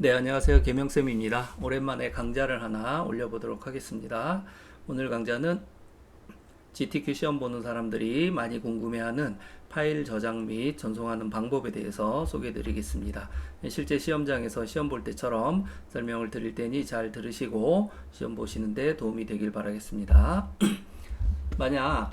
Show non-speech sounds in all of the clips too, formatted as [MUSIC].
네, 안녕하세요. 개명쌤입니다. 오랜만에 강좌를 하나 올려보도록 하겠습니다. 오늘 강좌는 GTQ 시험 보는 사람들이 많이 궁금해하는 파일 저장 및 전송하는 방법에 대해서 소개해 드리겠습니다. 실제 시험장에서 시험 볼 때처럼 설명을 드릴 테니 잘 들으시고 시험 보시는데 도움이 되길 바라겠습니다. [CLEARS THROAT] 만약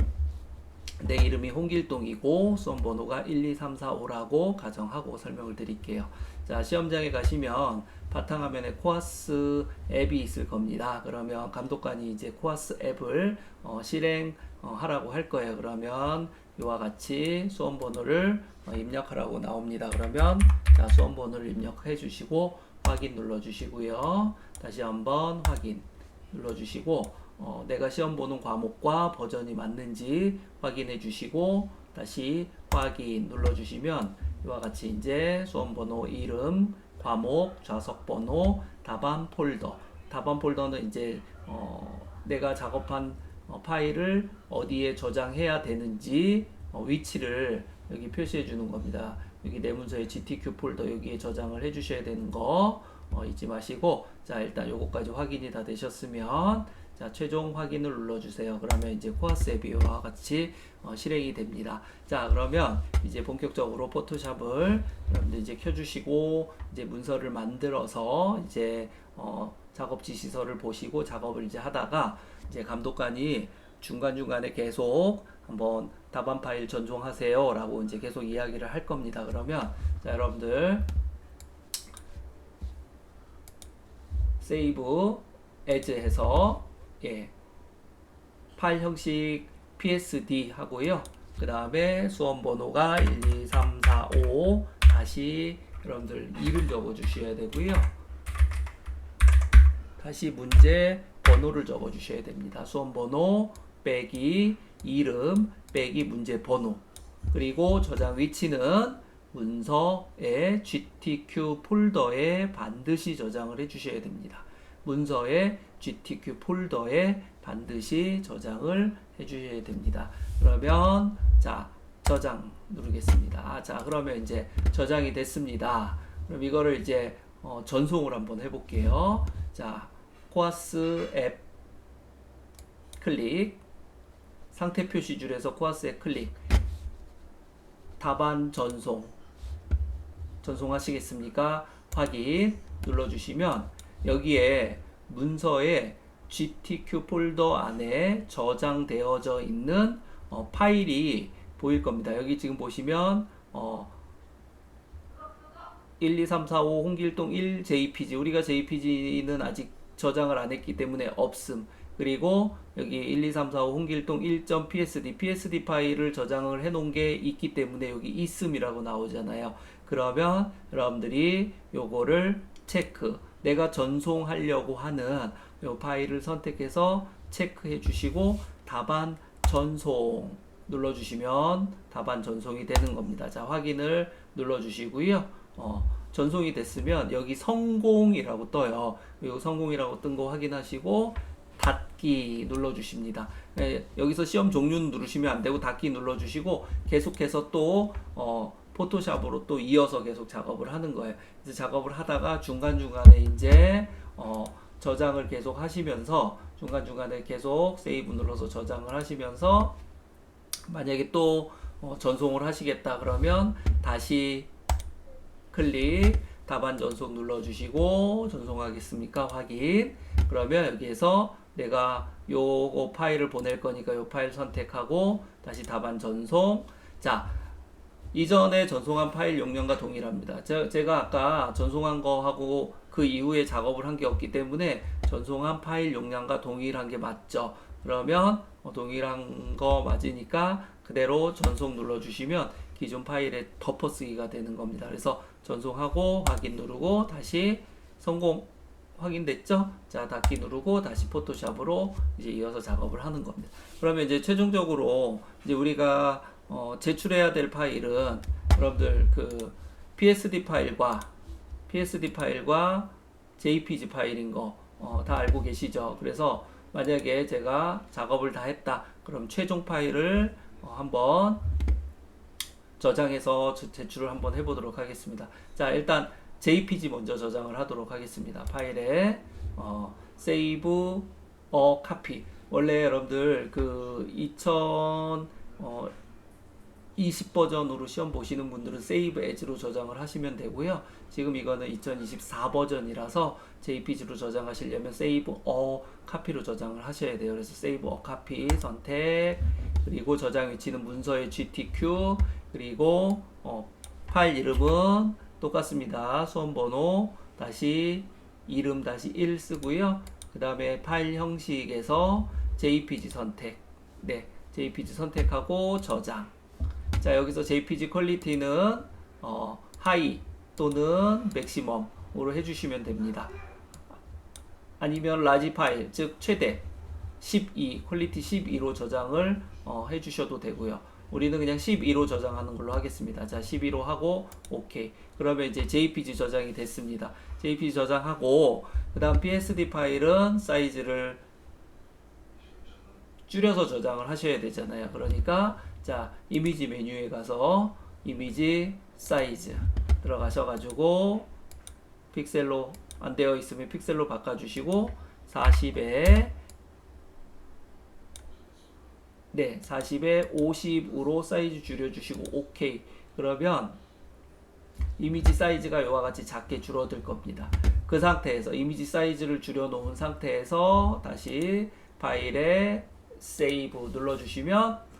내 이름이 홍길동이고 수험 번호가 12345라고 가정하고 설명을 드릴게요. 자, 시험장에 가시면 바탕 화면에 코아스 앱이 있을 겁니다. 그러면 감독관이 이제 코아스 앱을 어, 실행하라고 할 거예요. 그러면 이와 같이 수험 번호를 어, 입력하라고 나옵니다. 그러면 자, 수험 번호를 입력해 주시고 확인 눌러 주시고요. 다시 한번 확인 눌러 주시고 어, 내가 시험 보는 과목과 버전이 맞는지 확인해 주시고 다시 확인 눌러 주시면 이와 같이 이제 수험 번호 이름 과목 좌석 번호 답안 폴더 답안 폴더는 이제 어, 내가 작업한 어, 파일을 어디에 저장해야 되는지 어, 위치를 여기 표시해 주는 겁니다. 여기 내 문서의 GTQ 폴더 여기에 저장을 해 주셔야 되는 거 어, 잊지 마시고 자 일단 요거까지 확인이 다 되셨으면 자 최종 확인을 눌러주세요. 그러면 이제 코아스 앱이 와 같이 어, 실행이 됩니다. 자 그러면 이제 본격적으로 포토샵을 여러분들 이제 켜주시고 이제 문서를 만들어서 이제 어, 작업 지시서를 보시고 작업을 이제 하다가 이제 감독관이 중간 중간에 계속 한번 답안 파일 전송하세요 라고 이제 계속 이야기를 할 겁니다. 그러면 자 여러분들 세이브 에즈 해서 예 파일 형식 PSD 하고요. 그 다음에 수험 번호가 1, 2, 3, 4, 5 다시 여러분들 이름 적어 주셔야 되고요. 다시 문제 번호를 적어 주셔야 됩니다. 수험 번호 빼기 이름 빼기 문제 번호 그리고 저장 위치는 문서의 GTQ 폴더에 반드시 저장을 해 주셔야 됩니다. 문서의 GTQ 폴더에 반드시 저장을 해 주셔야 됩니다. 그러면 자 저장 누르겠습니다. 자 그러면 이제 저장이 됐습니다. 그럼 이거를 이제 어, 전송을 한번 해볼게요. 자 코아스 앱 클릭 상태 표시 줄에서 코아스 앱 클릭 답안 전송 전송하시겠습니까? 확인 눌러주시면 여기에 문서에 GTQ 폴더 안에 저장되어져 있는 어, 파일이 보일 겁니다. 여기 지금 보시면 어, 1, 2, 3, 4, 5 홍길동 1 JPG 우리가 JPG는 아직 저장을 안 했기 때문에 없음 그리고 여기 1, 2, 3, 4, 5 홍길동 1.psd psd 파일을 저장을 해 놓은 게 있기 때문에 여기 있음이라고 나오잖아요 그러면 여러분들이 요거를 체크 내가 전송하려고 하는 요 파일을 선택해서 체크해 주시고 답안 전송 눌러 주시면 답안 전송이 되는 겁니다 자 확인을 눌러 주시고요 어, 전송이 됐으면 여기 성공이라고 떠요. 이 성공이라고 뜬 거 확인하시고 닫기 눌러 주십니다. 예, 여기서 시험 종료는 누르시면 안 되고 닫기 눌러 주시고 계속해서 또 어, 포토샵으로 또 이어서 계속 작업을 하는 거예요. 그래서 작업을 하다가 중간중간에 이제 어, 저장을 계속 하시면서 중간중간에 계속 세이브 눌러서 저장을 하시면서 만약에 또 어, 전송을 하시겠다 그러면 다시 클릭 답안 전송 눌러주시고 전송하겠습니까? 확인. 그러면 여기에서 내가 요거 파일을 보낼 거니까 요 파일 선택하고 다시 답안 전송. 자 이전에 전송한 파일 용량과 동일합니다 제, 제가 아까 전송한 거하고 그 이후에 작업을 한 게 없기 때문에 전송한 파일 용량과 동일한 게 맞죠 그러면 어, 동일한 거 맞으니까 그대로 전송 눌러주시면 기존 파일에 덮어쓰기가 되는 겁니다. 그래서 전송하고 확인 누르고 다시 성공 확인됐죠? 자 닫기 누르고 다시 포토샵으로 이제 이어서 작업을 하는 겁니다. 그러면 이제 최종적으로 이제 우리가 어, 제출해야 될 파일은 여러분들 그 PSD 파일과 PSD 파일과 JPG 파일인 거 어, 다 알고 계시죠? 그래서 만약에 제가 작업을 다 했다. 그럼 최종 파일을 어, 한번 저장해서 제출을 한번 해보도록 하겠습니다. 자, 일단 JPG 먼저 저장을 하도록 하겠습니다. 파일에 어, save a copy. 원래 여러분들 그 2000, 어, 20 버전으로 시험 보시는 분들은 save as로 저장을 하시면 되고요. 지금 이거는 2024 버전이라서 JPG로 저장하시려면 save a copy로 저장을 하셔야 돼요. 그래서 save a copy 선택 그리고 저장 위치는 문서의 GTQ 그리고 어, 파일 이름은 똑같습니다. 수험 번호 다시 이름 다시 1 쓰고요. 그 다음에 파일 형식에서 JPG 선택 네 JPG 선택하고 저장 자 여기서 JPG 퀄리티는 어, 하이 또는 맥시멈으로 해주시면 됩니다. 아니면 라지 파일 즉 최대 12 퀄리티 12로 저장을 어, 해주셔도 되고요. 우리는 그냥 12로 저장하는 걸로 하겠습니다. 자 12로 하고 오케이. 그러면 이제 JPG 저장이 됐습니다. JPG 저장하고 그 다음 PSD 파일은 사이즈를 줄여서 저장을 하셔야 되잖아요. 그러니까 자 이미지 메뉴에 가서 이미지 사이즈 들어가셔가지고 픽셀로 안 되어 있으면 픽셀로 바꿔주시고 40에 네 40에 50으로 사이즈 줄여주시고 오케이 그러면 이미지 사이즈가 이와 같이 작게 줄어들 겁니다. 그 상태에서 이미지 사이즈를 줄여 놓은 상태에서 다시 파일에 세이브 눌러주시면 어,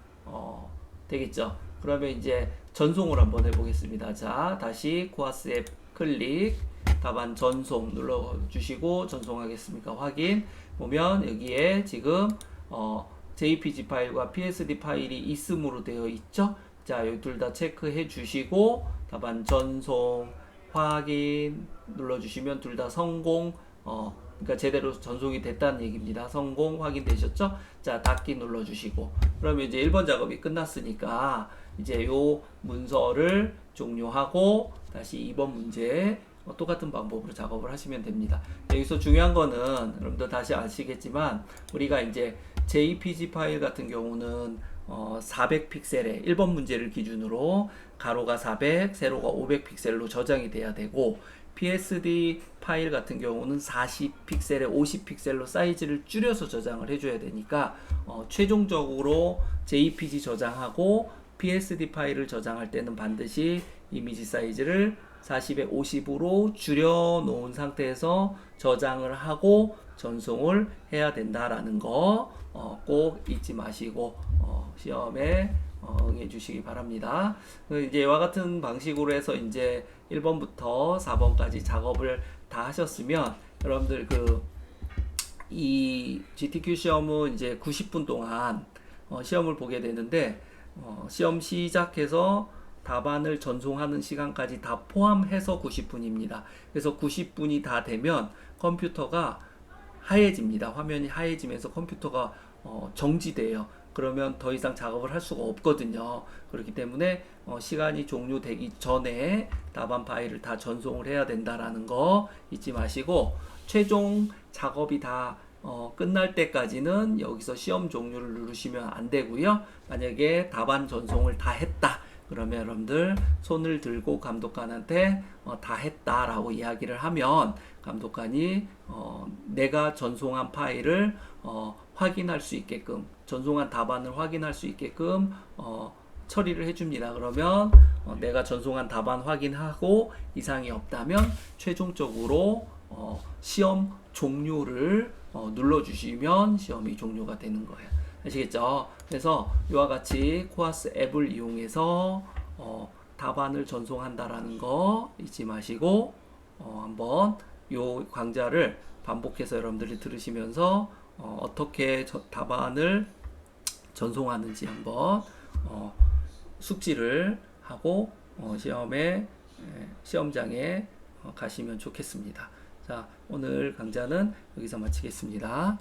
되겠죠. 그러면 이제 전송을 한번 해보겠습니다. 자, 다시 코아스 앱 클릭, 답안 전송 눌러주시고 전송하겠습니까? 확인. 보면 여기에 지금 어, JPG 파일과 PSD 파일이 있음으로 되어 있죠. 자, 여기 둘 다 체크해 주시고 답안 전송 확인 눌러주시면 둘 다 성공 어, 그러니까 제대로 전송이 됐다는 얘기입니다. 성공 확인되셨죠? 자, 닫기 눌러주시고 그러면 이제 1번 작업이 끝났으니까 이제 요 문서를 종료하고 다시 2번 문제 어, 똑같은 방법으로 작업을 하시면 됩니다. 여기서 중요한 거는 여러분들 다시 아시겠지만 우리가 이제 JPG 파일 같은 경우는 어, 400픽셀의 1번 문제를 기준으로 가로가 400, 세로가 500픽셀로 저장이 돼야 되고 PSD 파일 같은 경우는 40픽셀에 50픽셀로 사이즈를 줄여서 저장을 해줘야 되니까 어, 최종적으로 JPG 저장하고 PSD 파일을 저장할 때는 반드시 이미지 사이즈를 40에 50으로 줄여 놓은 상태에서 저장을 하고 전송을 해야 된다라는 거꼭 잊지 마시고 어, 시험에 어, 응해 주시기 바랍니다. 그 이제 이와 같은 방식으로 해서 이제 1번부터 4번까지 작업을 다 하셨으면 여러분들 그 이 GTQ 시험은 이제 90분 동안 어, 시험을 보게 되는데 어, 시험 시작해서 답안을 전송하는 시간까지 다 포함해서 90분입니다. 그래서 90분이 다 되면 컴퓨터가 하얘집니다. 화면이 하얘지면서 컴퓨터가 어, 정지돼요. 그러면 더 이상 작업을 할 수가 없거든요. 그렇기 때문에 어, 시간이 종료되기 전에 답안 파일을 다 전송을 해야 된다라는 거 잊지 마시고 최종 작업이 다 어, 끝날 때까지는 여기서 시험 종료를 누르시면 안 되고요. 만약에 답안 전송을 다 했다. 그러면 여러분들 손을 들고 감독관한테 어, 다 했다라고 이야기를 하면 감독관이 어, 내가 전송한 파일을 어, 확인할 수 있게끔 전송한 답안을 확인할 수 있게끔 어, 처리를 해줍니다. 그러면 어, 내가 전송한 답안 확인하고 이상이 없다면 최종적으로 어, 시험 종료를 어, 눌러주시면 시험이 종료가 되는 거예요. 아시겠죠? 그래서 이와 같이 코아스 앱을 이용해서 어, 답안을 전송한다라는 거 잊지 마시고 어, 한번 요 강좌를 반복해서 여러분들이 들으시면서 어, 어떻게 저, 답안을 전송하는지 한번 어, 숙지를 하고 어, 시험에 에, 시험장에 어, 가시면 좋겠습니다. 자, 오늘 강좌는 여기서 마치겠습니다.